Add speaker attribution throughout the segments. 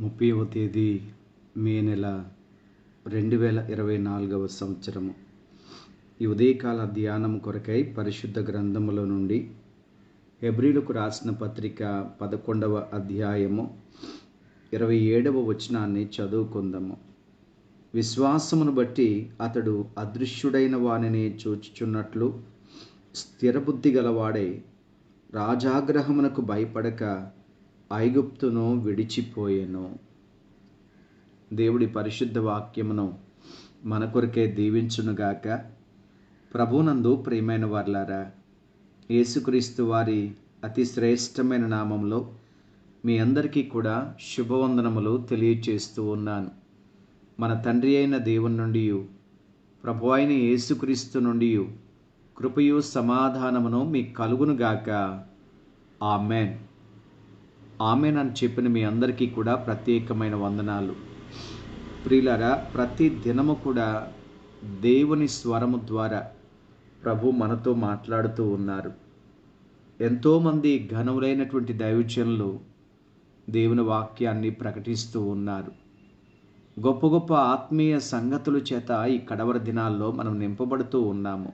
Speaker 1: ముప్పైవ తేదీ మే నెల రెండు వేల ఇరవై నాలుగవ సంవత్సరము. ఈ ఉదయకాల ధ్యానం కొరకై పరిశుద్ధ గ్రంథముల నుండి హెబ్రిలకు రాసిన పత్రిక పదకొండవ అధ్యాయము ఇరవై ఏడవ వచనాన్ని చదువుకుందాము. విశ్వాసమును బట్టి అతడు అదృశ్యుడైన వానిని చూచుచున్నట్లు స్థిరబుద్ధి గలవాడై రాజాగ్రహమునకు భయపడక ఐగుప్తును విడిచిపోయెను. దేవుడి పరిశుద్ధ వాక్యమును మన కొరకే దీవించునుగాక ప్రభునందు ప్రియమైన వార్లారా యేసుక్రీస్తు వారి అతి శ్రేష్టమైన నామంలో మీ అందరికీ కూడా శుభవందనములు తెలియచేస్తూ ఉన్నాను. మన తండ్రి అయిన దేవుని నుండి ప్రభు అయిన యేసుక్రీస్తు నుండి కృపయు సమాధానమును మీ కలుగునుగాక ఆమెన్. ఆమెన్ అని చెప్పిన మీ అందరికీ కూడా ప్రత్యేకమైన వందనాలు. ప్రియులరా ప్రతి దినము కూడా దేవుని స్వరము ద్వారా ప్రభు మనతో మాట్లాడుతూ ఉన్నారు. ఎంతోమంది ఘనములైనటువంటి దైవజనులు దేవుని వాక్యాన్ని ప్రకటిస్తూ ఉన్నారు. గొప్ప గొప్ప ఆత్మీయ సంగతుల చేత ఈ కడవర దినాల్లో మనం నింపబడుతూ ఉన్నాము.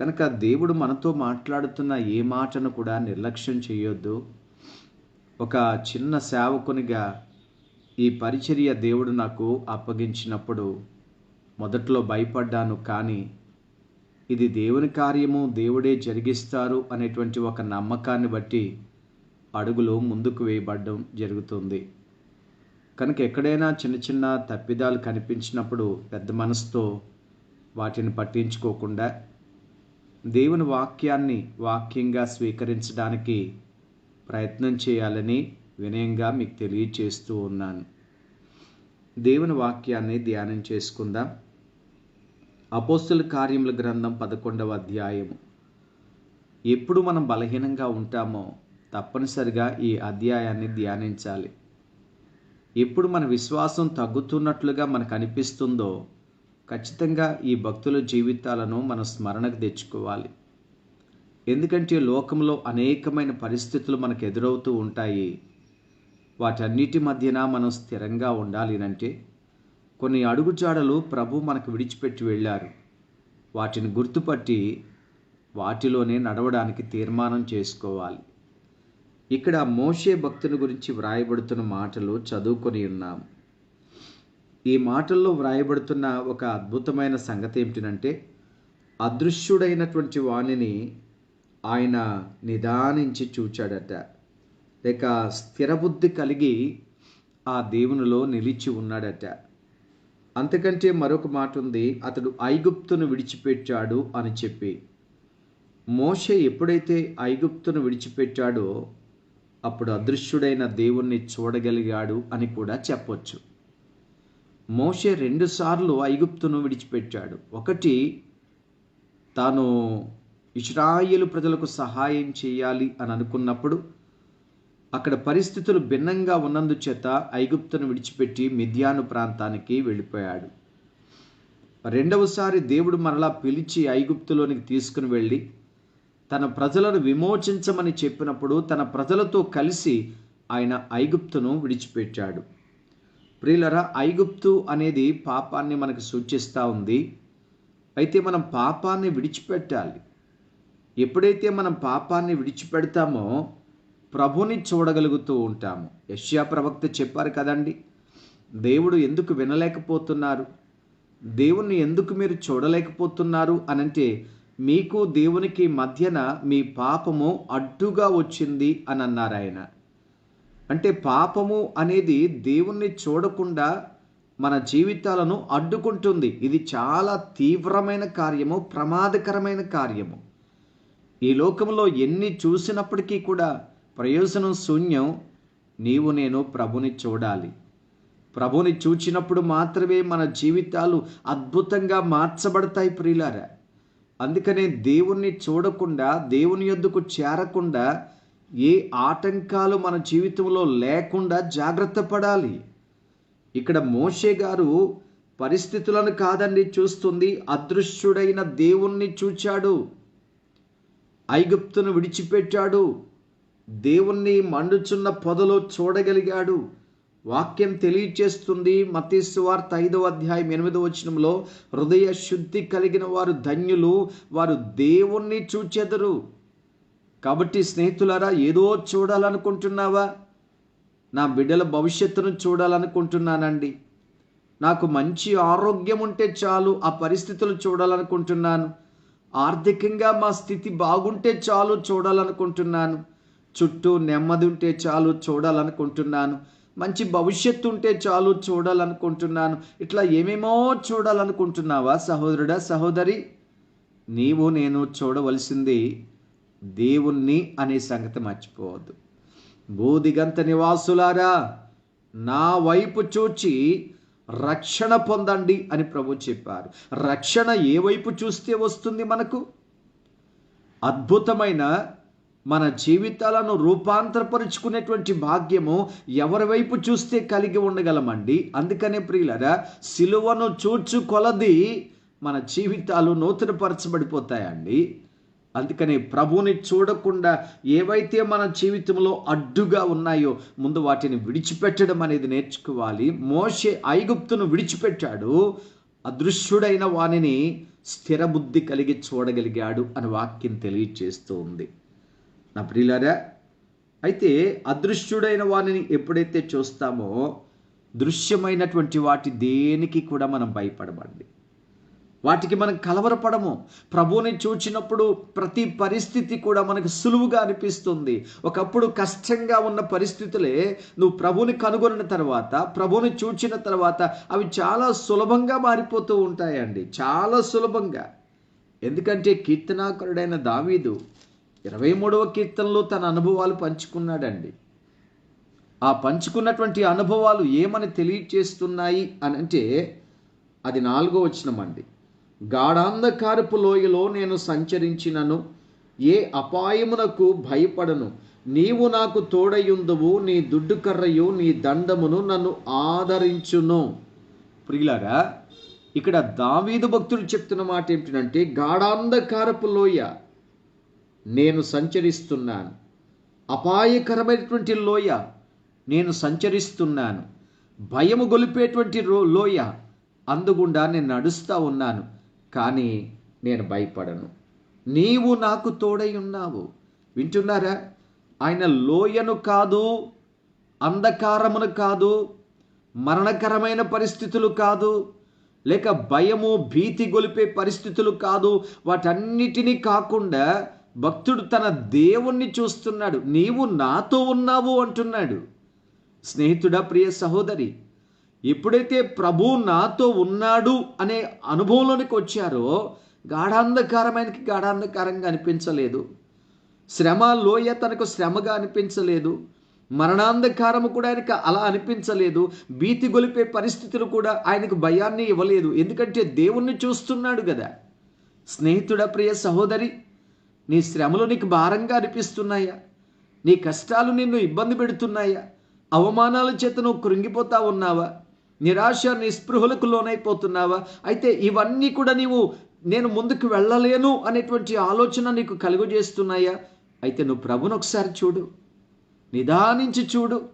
Speaker 1: కనుక దేవుడు మనతో మాట్లాడుతున్న ఏ మాటను కూడా నిర్లక్ష్యం చేయొద్దు. ఒక చిన్న సేవకునిగా ఈ పరిచర్య దేవుడు నాకు అప్పగించినప్పుడు మొదట్లో భయపడ్డాను కానీ ఇది దేవుని కార్యము దేవుడే జరిగిస్తారు అనేటువంటి ఒక నమ్మకాన్ని బట్టి అడుగులు ముందుకు వేయబడడం జరుగుతుంది. కనుక ఎక్కడైనా చిన్న చిన్న తప్పిదాలు కనిపించినప్పుడు పెద్ద మనసుతో వాటిని పట్టించుకోకుండా దేవుని వాక్యాన్ని వాక్యంగా స్వీకరించడానికి ప్రయత్నం చేయాలని వినయంగా మీకు తెలియచేస్తూ ఉన్నాను. దేవుని వాక్యాన్ని ధ్యానం చేసుకుందాం. అపోస్తుల కార్యముల గ్రంథం పదకొండవ అధ్యాయము. ఎప్పుడు మనం బలహీనంగా ఉంటామో తప్పనిసరిగా ఈ అధ్యాయాన్ని ధ్యానించాలి. ఎప్పుడు మన విశ్వాసం తగ్గుతున్నట్లుగా మనకు అనిపిస్తుందో ఖచ్చితంగా ఈ భక్తుల జీవితాలను మన స్మరణకు తెచ్చుకోవాలి. ఎందుకంటే లోకంలో అనేకమైన పరిస్థితులు మనకు ఎదురవుతూ ఉంటాయి. వాటన్నిటి మధ్యన మనం స్థిరంగా ఉండాలి అంటే కొన్ని అడుగుజాడలు ప్రభు మనకు విడిచిపెట్టి వెళ్ళారు. వాటిని గుర్తుపట్టి వాటిలోనే నడవడానికి తీర్మానం చేసుకోవాలి. ఇక్కడ మోషే భక్తుని గురించి వ్రాయబడుతున్న మాటలు చదువుకొని ఉన్నాం. ఈ మాటల్లో వ్రాయబడుతున్న ఒక అద్భుతమైన సంగతి ఏమిటంటే అదృశ్యుడైనటువంటి వాణిని ఆయన నిదానించి చూచాడట. లేక స్థిరబుద్ధి కలిగి ఆ దేవునిలో నిలిచి ఉన్నాడట. అంతకంటే మరొక మాట ఉంది అతడు ఐగుప్తును విడిచిపెట్టాడు అని చెప్పి. మోషే ఎప్పుడైతే ఐగుప్తును విడిచిపెట్టాడో అప్పుడు అదృశ్యుడైన దేవుణ్ణి చూడగలిగాడు అని కూడా చెప్పొచ్చు. మోషే రెండుసార్లు ఐగుప్తును విడిచిపెట్టాడు. ఒకటి తాను ఇస్రాయేలు ప్రజలకు సహాయం చేయాలి అని అనుకున్నప్పుడు అక్కడ పరిస్థితులు భిన్నంగా ఉన్నందుచేత ఐగుప్తును విడిచిపెట్టి మిథ్యాను ప్రాంతానికి వెళ్ళిపోయాడు. రెండవసారి దేవుడు మరలా పిలిచి ఐగుప్తులోనికి తీసుకుని వెళ్ళి తన ప్రజలను విమోచించమని చెప్పినప్పుడు తన ప్రజలతో కలిసి ఆయన ఐగుప్తును విడిచిపెట్టాడు. ప్రియులరా ఐగుప్తు అనేది పాపాన్ని మనకు సూచిస్తూ ఉంది. అయితే మనం పాపాన్ని విడిచిపెట్టాలి. ఎప్పుడైతే మనం పాపాన్ని విడిచిపెడతామో ప్రభుని చూడగలుగుతూ ఉంటాము. యష్యా ప్రవక్త చెప్పారు కదండి దేవుడు ఎందుకు వినలేకపోతున్నారు? దేవుణ్ణి ఎందుకు మీరు చూడలేకపోతున్నారు? అనంటే మీకు దేవునికి మధ్యన మీ పాపము అడ్డుగా వచ్చింది అని అన్నారు ఆయన. అంటే పాపము అనేది దేవుణ్ణి చూడకుండా మన జీవితాలను అడ్డుకుంటుంది. ఇది చాలా తీవ్రమైన కార్యము ప్రమాదకరమైన కార్యము. ఈ లోకంలో ఎన్ని చూసినప్పటికీ కూడా ప్రయోజనం శూన్యం నీవు నేను ప్రభుని చూడాలి. ప్రభుని చూచినప్పుడు మాత్రమే మన జీవితాలు అద్భుతంగా మార్చబడతాయి ప్రియులారా. అందుకనే దేవుణ్ణి చూడకుండా దేవుని యొద్దకు చేరకుండా ఏ ఆటంకాలు మన జీవితంలో లేకుండా జాగ్రత్త పడాలి. ఇక్కడ మోషే గారు పరిస్థితులను కాదండి చూస్తుంది అదృశ్యుడైన దేవుణ్ణి చూచాడు. ఐగుప్తును విడిచిపెట్టాడు. దేవుణ్ణి మండుచున్న పొదలో చూడగలిగాడు. వాక్యం తెలియచేస్తుంది మతీసు వార్త ఐదవ అధ్యాయం ఎనిమిదవ వచనంలో హృదయ శుద్ధి కలిగిన వారు ధన్యులు వారు దేవుణ్ణి చూచెదరు. కాబట్టి స్నేహితులారా ఏదో చూడాలనుకుంటున్నావా? నా బిడ్డల భవిష్యత్తును చూడాలనుకుంటున్నానండి. నాకు మంచి ఆరోగ్యం ఉంటే చాలు ఆ పరిస్థితులు చూడాలనుకుంటున్నాను. ఆర్థికంగా మా స్థితి బాగుంటే చాలు చూడాలనుకుంటున్నాను. చుట్టూ నెమ్మది ఉంటే చాలు చూడాలనుకుంటున్నాను. మంచి భవిష్యత్తు ఉంటే చాలు చూడాలనుకుంటున్నాను. ఇట్లా ఏమేమో చూడాలనుకుంటున్నావా సహోదరుడా సహోదరి? నీవు నేను చూడవలసింది దేవుణ్ణి అనే సంగతి మర్చిపోవద్దు. బోధిగంత నివాసులారా నా వైపు చూచి రక్షణ పొందండి అని ప్రభు చెప్పారు. రక్షణ ఏ వైపు చూస్తే వస్తుంది మనకు? అద్భుతమైన మన జీవితాలను రూపాంతరపరుచుకునేటువంటి భాగ్యము ఎవరి వైపు చూస్తే కలిగి ఉండగలమండి? అందుకనే ప్రియులరా సిలువను చూచు కొలది మన జీవితాలు నూతనపరచబడిపోతాయండి. అందుకని ప్రభువుని చూడకుండా ఏవైతే మన జీవితంలో అడ్డుగా ఉన్నాయో ముందు వాటిని విడిచిపెట్టడం అనేది నేర్చుకోవాలి. మోషే ఐగుప్తును విడిచిపెట్టాడు. అదృశ్యుడైన వానిని స్థిరబుద్ధి కలిగి చూడగలిగాడు అని వాక్యం తెలియచేస్తూ ఉంది నా ప్రియులారా అయితే అదృశ్యుడైన వానిని ఎప్పుడైతే చూస్తామో దృశ్యమైనటువంటి వాటి దేనికి కూడా మనం భయపడమండి. వాటికి మనం కలవరపడము. ప్రభువుని చూచినప్పుడు ప్రతి పరిస్థితి కూడా మనకు సులువుగా అనిపిస్తుంది. ఒకప్పుడు కష్టంగా ఉన్న పరిస్థితులే నువ్వు ప్రభుని కనుగొన్న తర్వాత ప్రభుని చూచిన తర్వాత అవి చాలా సులభంగా మారిపోతూ ఉంటాయండి. చాలా సులభంగా. ఎందుకంటే కీర్తనాకరుడైన దావీదు ఇరవై మూడవ కీర్తనలో తన అనుభవాలు పంచుకున్నాడండి. ఆ పంచుకున్నటువంటి అనుభవాలు ఏమని తెలియచేస్తున్నాయి అని అంటే అది నాలుగో వచ్చినమండి గాఢాంధకారపు లోయలో నేను సంచరించినను ఏ అపాయమునకు భయపడను. నీవు నాకు తోడయుందువు నీ దుడ్డు కర్రయు నీ దండమును నన్ను ఆదరించును. ప్రియులారా ఇక్కడ దావీదు భక్తుడు చెప్తున్న మాట ఏమిటంటే గాఢాంధకారపు లోయ నేను సంచరిస్తున్నాను. అపాయకరమైనటువంటి లోయ నేను సంచరిస్తున్నాను. భయము గొలిపేటువంటి లోయ అందుగుండా నేను నడుస్తూ ఉన్నాను. కానీ నేను భయపడను. నీవు నాకు తోడై ఉన్నావు. వింటున్నారా? ఆయన లోయను కాదు అంధకారమును కాదు మరణకరమైన పరిస్థితులు కాదు లేక భయము భీతి గొలిపే పరిస్థితులు కాదు. వాటన్నిటినీ కాకుండా భక్తుడు తన దేవుణ్ణి చూస్తున్నాడు. నీవు నాతో ఉన్నావు అంటున్నాడు. స్నేహితుడా ప్రియ సహోదరి ఎప్పుడైతే ప్రభు నాతో ఉన్నాడు అనే అనుభవంలోనికి వచ్చారో గాఢాంధకారమైనకి గాఢాంధకారంగా అనిపించలేదు. శ్రమ లోయ తనకు శ్రమగా అనిపించలేదు. మరణాంధకారము కూడా ఆయనకు అలా అనిపించలేదు. భీతి గొలిపే పరిస్థితులు కూడా ఆయనకు భయాన్ని ఇవ్వలేదు. ఎందుకంటే దేవుణ్ణి చూస్తున్నాడు కదా. స్నేహితుడ ప్రియ సహోదరి నీ శ్రమలు నీకు భారంగా అనిపిస్తున్నాయా? నీ కష్టాలు నిన్ను ఇబ్బంది పెడుతున్నాయా? అవమానాల చేత నువ్వు కృంగిపోతా ఉన్నావా? నిరాశ నిస్పృహలకు లోనైపోతున్నావా? అయితే ఇవన్నీ కూడా నీవు నేను ముందుకు వెళ్ళలేను అనేటువంటి ఆలోచన నీకు కలుగజేస్తున్నాయా? అయితే నువ్వు ప్రభును ఒకసారి చూడు. నిదానించి చూడు.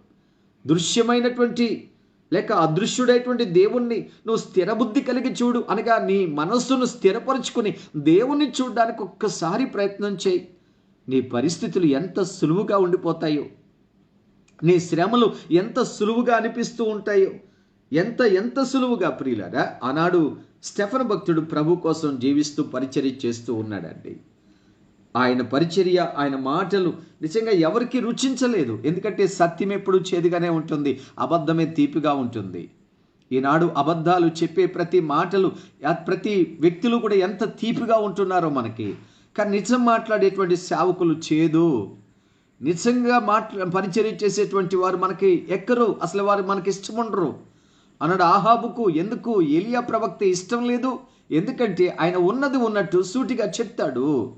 Speaker 1: దృశ్యమైనటువంటి లేక అదృశ్యుడైనటువంటి దేవుణ్ణి నువ్వు స్థిరబుద్ధి కలిగి చూడు అనగా నీ మనస్సును స్థిరపరుచుకుని దేవుణ్ణి చూడడానికి ఒక్కసారి ప్రయత్నం చేయి. నీ పరిస్థితులు ఎంత సులువుగా ఉండిపోతాయో నీ శ్రమలు ఎంత సులువుగా అనిపిస్తూ ఉంటాయో ఎంత ఎంత సులువుగా ప్రియులరా ఆనాడు స్టెఫన్ భక్తుడు ప్రభు కోసం జీవిస్తూ పరిచర్య చేస్తూ ఉన్నాడండి. ఆయన పరిచర్య ఆయన మాటలు నిజంగా ఎవరికి రుచించలేదు. ఎందుకంటే సత్యం ఎప్పుడు చేదుగానే ఉంటుంది అబద్ధమే తీపిగా ఉంటుంది. ఈనాడు అబద్ధాలు చెప్పే ప్రతి మాటలు ప్రతి వ్యక్తులు కూడా ఎంత తీపిగా ఉంటున్నారో మనకి. కానీ నిజం మాట్లాడేటువంటి సేవకులు చేదు. నిజంగా మాట్లా పరిచర్య చేసేటువంటి వారు మనకి ఎక్కరు అసలు వారు మనకి ఇష్టం ఉండరు అన్నాడు ఆహాబుకు ఎందుకు? ఏలియా ప్రవక్త ఇష్టం లేదు? ఎందుకంటే ఆయన ఉన్నది ఉన్నట్టు సూటిగా చెప్తాడు.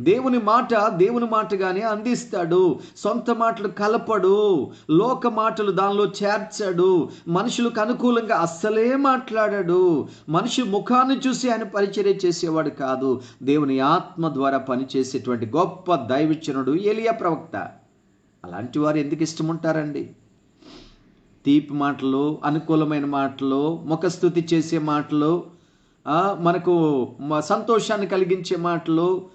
Speaker 1: దేవుని మాట దేవుని మాటగానే అందిస్తాడు. సొంత మాటలు కలపడు. లోక మాటలు దానిలో చేర్చాడు. మనుషులకు అనుకూలంగా అస్సలే మాట్లాడాడు. మనిషి ముఖాన్ని చూసి ఆయన పరిచర్య చేసేవాడు కాదు. దేవుని ఆత్మ ద్వారా పనిచేసేటువంటి గొప్ప దైవచనుడు ఏలియా ప్రవక్త. అలాంటి వారు ఎందుకు ఇష్టముంటారండి తీపి మాటలు అనుకూలమైన మాటలు ముఖస్థుతి చేసే మాటలు మనకు సంతోషాన్ని కలిగించే మాటలు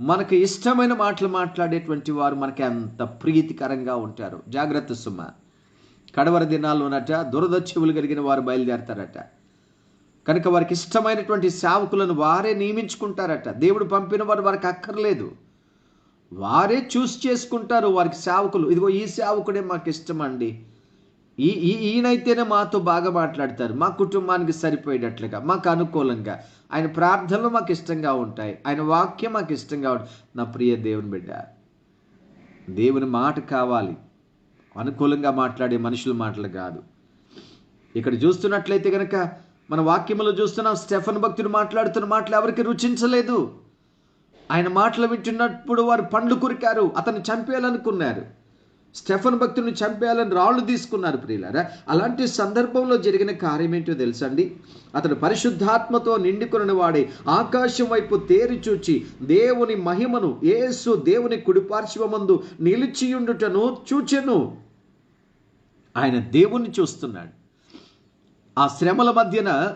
Speaker 1: మనకు ఇష్టమైన మాటలు మాట్లాడేటువంటి వారు మనకి అంత ప్రీతికరంగా ఉంటారు. జాగ్రత్త సుమ. కడవర దినాల్లోనట దురద చెవులు కలిగిన వారు బయలుదేరతారట. కనుక వారికి ఇష్టమైనటువంటి సేవకులను వారే నియమించుకుంటారట. దేవుడు పంపిన వారు వారికి అక్కర్లేదు. వారే చూస్ చేసుకుంటారు వారికి సేవకులు. ఇదిగో ఈ సేవకుడే మాకు ఇష్టం అండి ఈ ఈ ఈయనైతేనే మాతో బాగా మాట్లాడతారు. మా కుటుంబానికి సరిపోయేటట్లుగా మాకు అనుకూలంగా. ఆయన ప్రార్థనలు మాకు ఇష్టంగా ఉంటాయి. ఆయన వాక్యం మాకు ఇష్టంగా ఉంటుంది నా ప్రియ దేవుని బిడ్డ దేవుని మాట కావాలి. అనుకూలంగా మాట్లాడే మనుషుల మాటలు కాదు. ఇక్కడ చూస్తున్నట్లయితే కనుక మన వాక్యములో చూస్తున్నాం స్టెఫన్ భక్తుడు మాట్లాడుతున్న మాటలు ఎవరికి రుచించలేదు. ఆయన మాటలు వింటున్నప్పుడు వారు పండ్లు కురికారు అతను చంపేయాలనుకున్నారు. స్టెఫన్ భక్తుడిని చంపేయాలని రాళ్ళు తీసుకున్నారు ప్రియులారా. అలాంటి సందర్భంలో జరిగిన కార్యం ఏంటో తెలుసండి అతడు పరిశుద్ధాత్మతో నిండుకుని వాడే ఆకాశం వైపు తేరి చూచి దేవుని మహిమను ఏసు దేవుని కుడిపార్శ్వమందు నిలిచియుండుటను చూచెను. ఆయన దేవుణ్ణి చూస్తున్నాడు. ఆ శ్రమల మధ్యన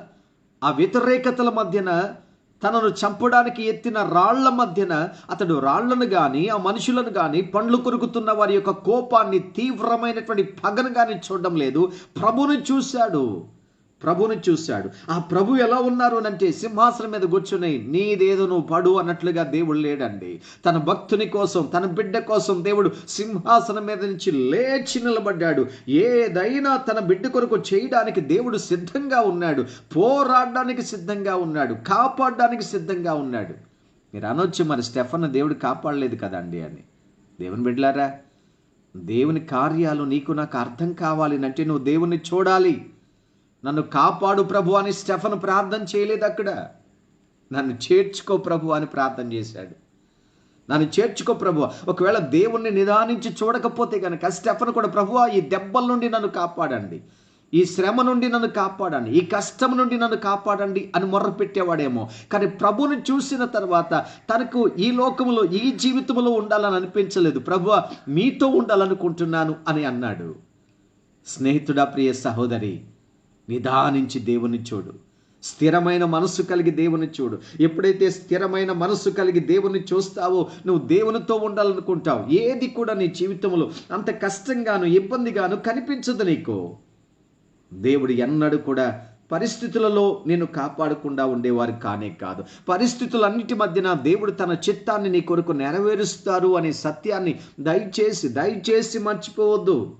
Speaker 1: ఆ వ్యతిరేకతల మధ్యన తనను చంపడానికి ఎత్తిన రాళ్ళ మధ్యన అతడు రాళ్ళను గాని ఆ మనుషులను గాని పండ్లు కొరుకుతున్న వారి యొక్క కోపాన్ని తీవ్రమైనటువంటి పగను గాని చూడడం లేదు. ప్రభుని చూశాడు. ప్రభుని చూశాడు. ఆ ప్రభు ఎలా ఉన్నారు అంటే సింహాసనం మీద కూర్చుని నీదేదో నువ్వు పడు అన్నట్లుగా దేవుడు లేడండి. తన భక్తుని కోసం తన బిడ్డ కోసం దేవుడు సింహాసనం మీద నుంచి లేచి నిలబడ్డాడు. ఏదైనా తన బిడ్డ కొరకు చేయడానికి దేవుడు సిద్ధంగా ఉన్నాడు. పోరాడడానికి సిద్ధంగా ఉన్నాడు. కాపాడడానికి సిద్ధంగా ఉన్నాడు. మీరు అనొచ్చు మరి స్టెఫన్ దేవుడు కాపాడలేదు కదండి అని. దేవుని బిడ్డలారా దేవుని కార్యాలు నీకు నాకు అర్థం కావాలి అంటే నువ్వు దేవుణ్ణి చూడాలి. నన్ను కాపాడు ప్రభు అని స్టెఫన్ ప్రార్థన చేయలేదు అక్కడ. నన్ను చేర్చుకో ప్రభు అని ప్రార్థన చేశాడు. నన్ను చేర్చుకో ప్రభు. ఒకవేళ దేవుణ్ణి నిదానించి చూడకపోతే కనుక స్టెఫన్ కూడా ప్రభు ఈ దెబ్బల నుండి నన్ను కాపాడండి. ఈ శ్రమ నుండి నన్ను కాపాడండి. ఈ కష్టం నుండి నన్ను కాపాడండి అని మొర్ర పెట్టేవాడేమో కానీ ప్రభుని చూసిన తర్వాత తనకు ఈ లోకములో ఈ జీవితంలో ఉండాలని అనిపించలేదు. ప్రభు మీతో ఉండాలనుకుంటున్నాను అని అన్నాడు. స్నేహితుడా ప్రియ సహోదరి నిదానించి దేవుని చూడు. స్థిరమైన మనసు కలిగి దేవుని చూడు. ఎప్పుడైతే స్థిరమైన మనసు కలిగి దేవుని చూస్తావో నువ్వు దేవునితో ఉండాలనుకుంటావు. ఏది కూడా నీ జీవితంలో అంత కష్టంగాను ఇబ్బందిగాను కనిపించదు నీకు. దేవుడు ఎన్నడూ కూడా పరిస్థితులలో నేను కాపాడకుండా ఉండేవారు కానే కాదు. పరిస్థితులన్నిటి మధ్యన దేవుడు తన చిత్తాన్ని నీ కొరకు నెరవేరుస్తారు అనే సత్యాన్ని దయచేసి దయచేసి మర్చిపోవద్దు.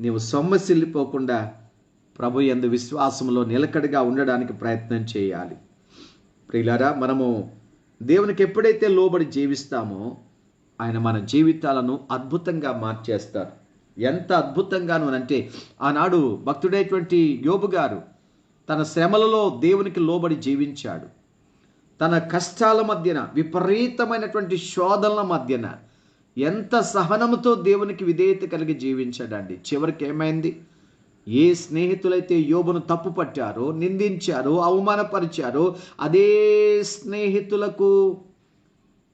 Speaker 1: నీవు సొమ్మసిల్లిపోకుండా ప్రభు ఎందు విశ్వాసంలో నిలకడగా ఉండడానికి ప్రయత్నం చేయాలి. ప్రియులారా మనము దేవునికి ఎప్పుడైతే లోబడి జీవిస్తామో ఆయన మన జీవితాలను అద్భుతంగా మార్చేస్తారు. ఎంత అద్భుతంగాను అంటే ఆనాడు భక్తుడైనటువంటి యోబు గారు తన శ్రమలలో దేవునికి లోబడి జీవించాడు. తన కష్టాల మధ్యన విపరీతమైనటువంటి శోధనల మధ్యన ఎంత సహనముతో దేవునికి విధేయత కలిగి జీవించాడండి. చివరికి ఏమైంది? ఏ స్నేహితులైతే యోబును తప్పు పట్టారో నిందించారో అవమానపరిచారో అదే స్నేహితులకు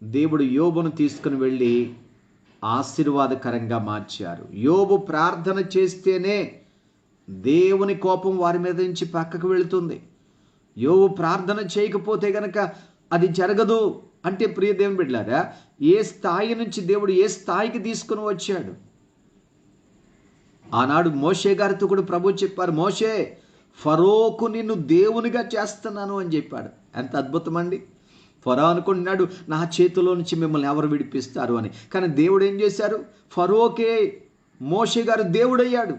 Speaker 1: దేవుడు యోబును తీసుకుని వెళ్ళి ఆశీర్వాదకరంగా మార్చారు. యోబు ప్రార్థన చేస్తేనే దేవుని కోపం వారి మీద నుంచి పక్కకు వెళుతుంది. యోబు ప్రార్థన చేయకపోతే గనక అది జరగదు అంటే ప్రియ దేవుని బిడ్డారా ఏ స్థాయి నుంచి దేవుడు ఏ స్థాయికి తీసుకుని వచ్చాడు? ఆనాడు మోషే గారితో కూడా ప్రభు చెప్పారు మోషే ఫరోకు నిన్ను దేవునిగా చేస్తున్నాను అని చెప్పాడు. ఎంత అద్భుతం అండి. ఫరో అనుకుంటున్నాడు నా చేతిలో నుంచి మిమ్మల్ని ఎవరు విడిపిస్తారు అని. కానీ దేవుడు ఏం చేశారు? ఫరోకే మోషే గారు దేవుడయ్యాడు.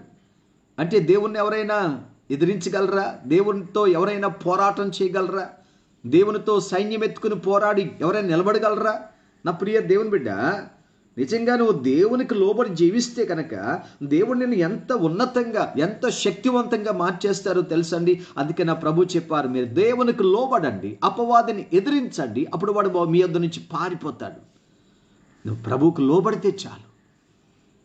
Speaker 1: అంటే దేవుణ్ణి ఎవరైనా ఎదిరించగలరా? దేవునితో ఎవరైనా పోరాటం చేయగలరా? దేవునితో సైన్యం ఎత్తుకుని పోరాడి ఎవరైనా నిలబడగలరా? నా ప్రియ దేవుని బిడ్డ నిజంగా నువ్వు దేవునికి లోబడి జీవిస్తే కనుక దేవుడు నిన్ను ఎంత ఉన్నతంగా ఎంత శక్తివంతంగా మార్చేస్తారో తెలుసండి. అందుకే నా ప్రభు చెప్పారు మీరు దేవునికి లోబడండి అపవాదిని ఎదిరించండి అప్పుడు వాడు మీ యొద్ నుంచి పారిపోతాడు. నువ్వు ప్రభువుకు లోబడితే చాలు.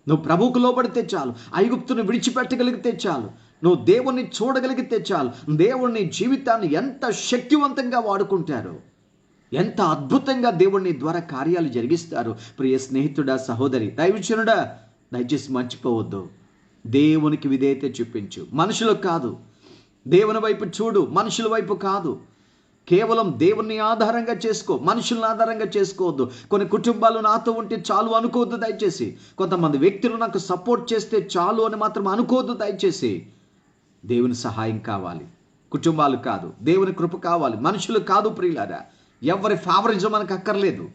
Speaker 1: నువ్వు ప్రభువుకు లోబడితే చాలు. ఐగుప్తును విడిచిపెట్టగలిగితే చాలు. నువ్వు దేవుణ్ణి చూడగలిగితే చాలు. దేవుణ్ణి జీవితాన్ని ఎంత శక్తివంతంగా వాడుకుంటారో. ఎంత అద్భుతంగా దేవుణ్ణి ద్వారా కార్యాలు జరిగిస్తారు. ప్రియ స్నేహితుడా సహోదరి దైవచనుడా దయచేసి మర్చిపోవద్దు. దేవునికి విధేయత చూపించు. మనుషులకు కాదు. దేవుని వైపు చూడు. మనుషుల వైపు కాదు. కేవలం దేవుణ్ణి ఆధారంగా చేసుకో. మనుషులను ఆధారంగా చేసుకోవద్దు. కొన్ని కుటుంబాలు నాతో ఉంటే చాలు అనుకోవద్దు దయచేసి. కొంతమంది వ్యక్తులు నాకు సపోర్ట్ చేస్తే చాలు అని మాత్రం అనుకోవద్దు దయచేసి. దేవుని సహాయం కావాలి. కుటుంబాలు కాదు. దేవుని కృప కావాలి. మనుషులు కాదు ప్రియులారా. ఎవరి ఫేవరిజం మనకు అక్కర్లేదు.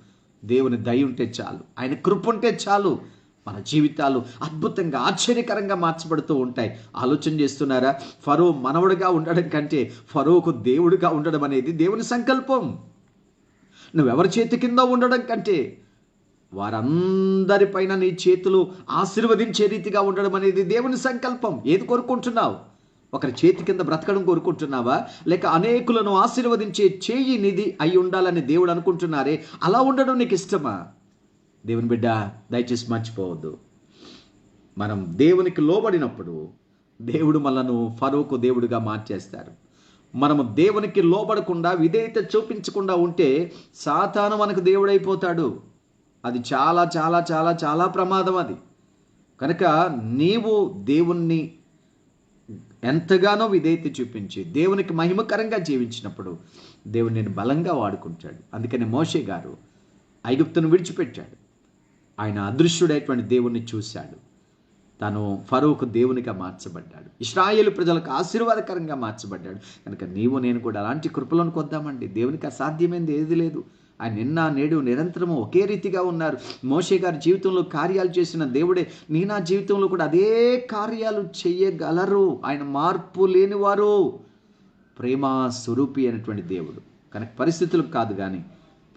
Speaker 1: దేవుని దయ ఉంటే చాలు. ఆయన కృప ఉంటే చాలు. మన జీవితాలు అద్భుతంగా ఆశ్చర్యకరంగా మార్చబడుతూ ఉంటాయి. ఆలోచన చేస్తున్నారా? ఫరో మనవడుగా ఉండడం కంటే ఫరోకు దేవుడిగా ఉండడం అనేది దేవుని సంకల్పం. నువ్వెవరి చేతి కింద ఉండడం కంటే వారందరిపైన నీ చేతులు ఆశీర్వదించే రీతిగా ఉండడం అనేది దేవుని సంకల్పం. ఏది కోరుకుంటున్నావు? ఒకరి చేతి కింద బ్రతకడం కోరుకుంటున్నావా? లేక అనేకులను ఆశీర్వదించే చేయి నిధి అయి ఉండాలని దేవుడు అనుకుంటున్నారే? అలా ఉండడం నీకు ఇష్టమా? దేవుని బిడ్డ దయచేసి మర్చిపోవద్దు. మనం దేవునికి లోబడినప్పుడు దేవుడు మనను ఫరోకు దేవుడిగా మార్చేస్తారు. మనము దేవునికి లోబడకుండా విధేయత చూపించకుండా ఉంటే సాతాను మనకు దేవుడైపోతాడు. అది చాలా చాలా చాలా చాలా ప్రమాదం అది. కనుక నీవు దేవుణ్ణి ఎంతగానో విధేయత చూపించి దేవునికి మహిమకరంగా జీవించినప్పుడు దేవుడు నేను బలంగా వాడుకుంటాడు. అందుకని మోషే గారు ఐగుప్తును విడిచిపెట్టాడు. ఆయన అదృశ్యుడైనటువంటి దేవుణ్ణి చూశాడు. తను ఫరోకు దేవునిగా మార్చబడ్డాడు. ఇస్రాయేలు ప్రజలకు ఆశీర్వాదకరంగా మార్చబడ్డాడు. కనుక నీవు నేను కూడా అలాంటి కృపలను కొద్దామండి దేవునికి అసాధ్యమైనది ఏది లేదు. ఆయన నిన్న నేడు నిరంతరము ఒకే రీతిగా ఉన్నారు. మోషే గారి జీవితంలో కార్యాలు చేసిన దేవుడే నీ నా జీవితంలో కూడా అదే కార్యాలు చేయగలరు. ఆయన మార్పు లేనివారు. ప్రేమ స్వరూపి అయినటువంటి దేవుడు. కనుక పరిస్థితులకు కాదు కానీ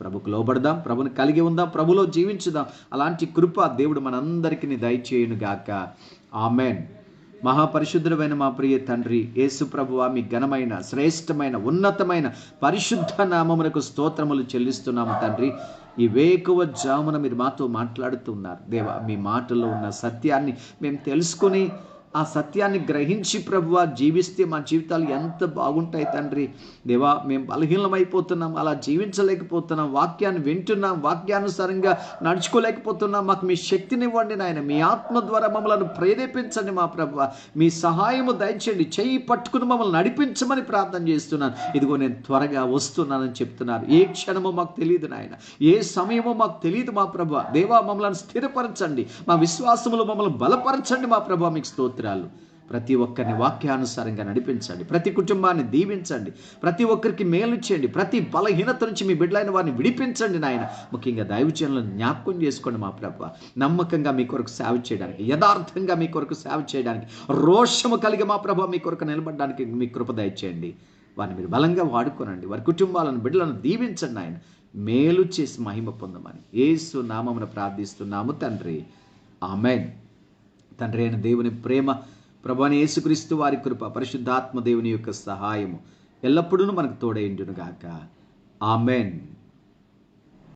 Speaker 1: ప్రభుకు లోబడదాం ప్రభుని కలిగి ఉందాం ప్రభులో జీవించుదాం. అలాంటి కృప దేవుడు మనందరికీ దయచేయును గాక ఆమెన్. మహాపరిశుద్ధుడమైన మా ప్రియ తండ్రి యేసు ప్రభువా మీ ఘనమైన శ్రేష్టమైన ఉన్నతమైన పరిశుద్ధ నామమునకు స్తోత్రములు చెల్లిస్తున్నాము తండ్రి. ఈ వేకువ జామున మీరు మాతో మాట్లాడుతున్నారు దేవా మీ మాటల్లో ఉన్న సత్యాన్ని మేము తెలుసుకుని ఆ సత్యాన్ని గ్రహించి ప్రభువ జీవిస్తే మా జీవితాలు ఎంత బాగుంటాయి తండ్రి. దేవా మేము బలహీనమైపోతున్నాం అలా జీవించలేకపోతున్నాం వాక్యాన్ని వింటున్నాం వాక్యానుసారంగా నడుచుకోలేకపోతున్నాం. మాకు మీ శక్తిని ఇవ్వండి నాయన మీ ఆత్మ ద్వారా మమ్మల్ని ప్రేరేపించండి మా ప్రభువ. మీ సహాయము దయచేయండి చేయి పట్టుకుని మమ్మల్ని నడిపించమని ప్రార్థన చేస్తున్నాను. ఇదిగో నేను త్వరగా వస్తున్నానని చెప్తున్నారు. ఏ క్షణమో మాకు తెలియదు నాయన ఏ సమయమో మాకు తెలియదు మా ప్రభు దేవా మమ్మల్ని స్థిరపరచండి. మా విశ్వాసములు మమ్మల్ని బలపరచండి మా ప్రభు మీకు స్తోత్రాలు ప్రతి ఒక్కరిని వాక్యానుసారంగా నడిపించండి. ప్రతి కుటుంబాన్ని దీవించండి. ప్రతి ఒక్కరికి మేలు చేయండి. ప్రతి బలహీనత నుంచి మీ బిడ్డలైన వారిని విడిపించండి నాయన. ముఖ్యంగా దైవచనులను జ్ఞాపకం చేసుకోండి మా ప్రభు. నమ్మకంగా మీ కొరకు సేవ చేయడానికి యథార్థంగా మీ కొరకు సేవ చేయడానికి రోషము కలిగి మా ప్రభు మీ కొరకు నిలబడడానికి మీ కృప దయచేయండి. వారిని మీరు బలంగా వాడుకోనండి. వారి కుటుంబాలను బిడ్డలను దీవించండి ఆయన మేలు చేసి మహిమ పొందమని. ఏసు నామమున ప్రార్థిస్తున్నాము తండ్రి. ఆమెన్. తండ్రి అయిన దేవుని ప్రేమ ప్రభాని యేసుక్రీస్తు వారి కృప పరిశుద్ధాత్మ దేవుని యొక్క సహాయము ఎల్లప్పుడూ మనకు తోడైండునుగాక ఆమెన్.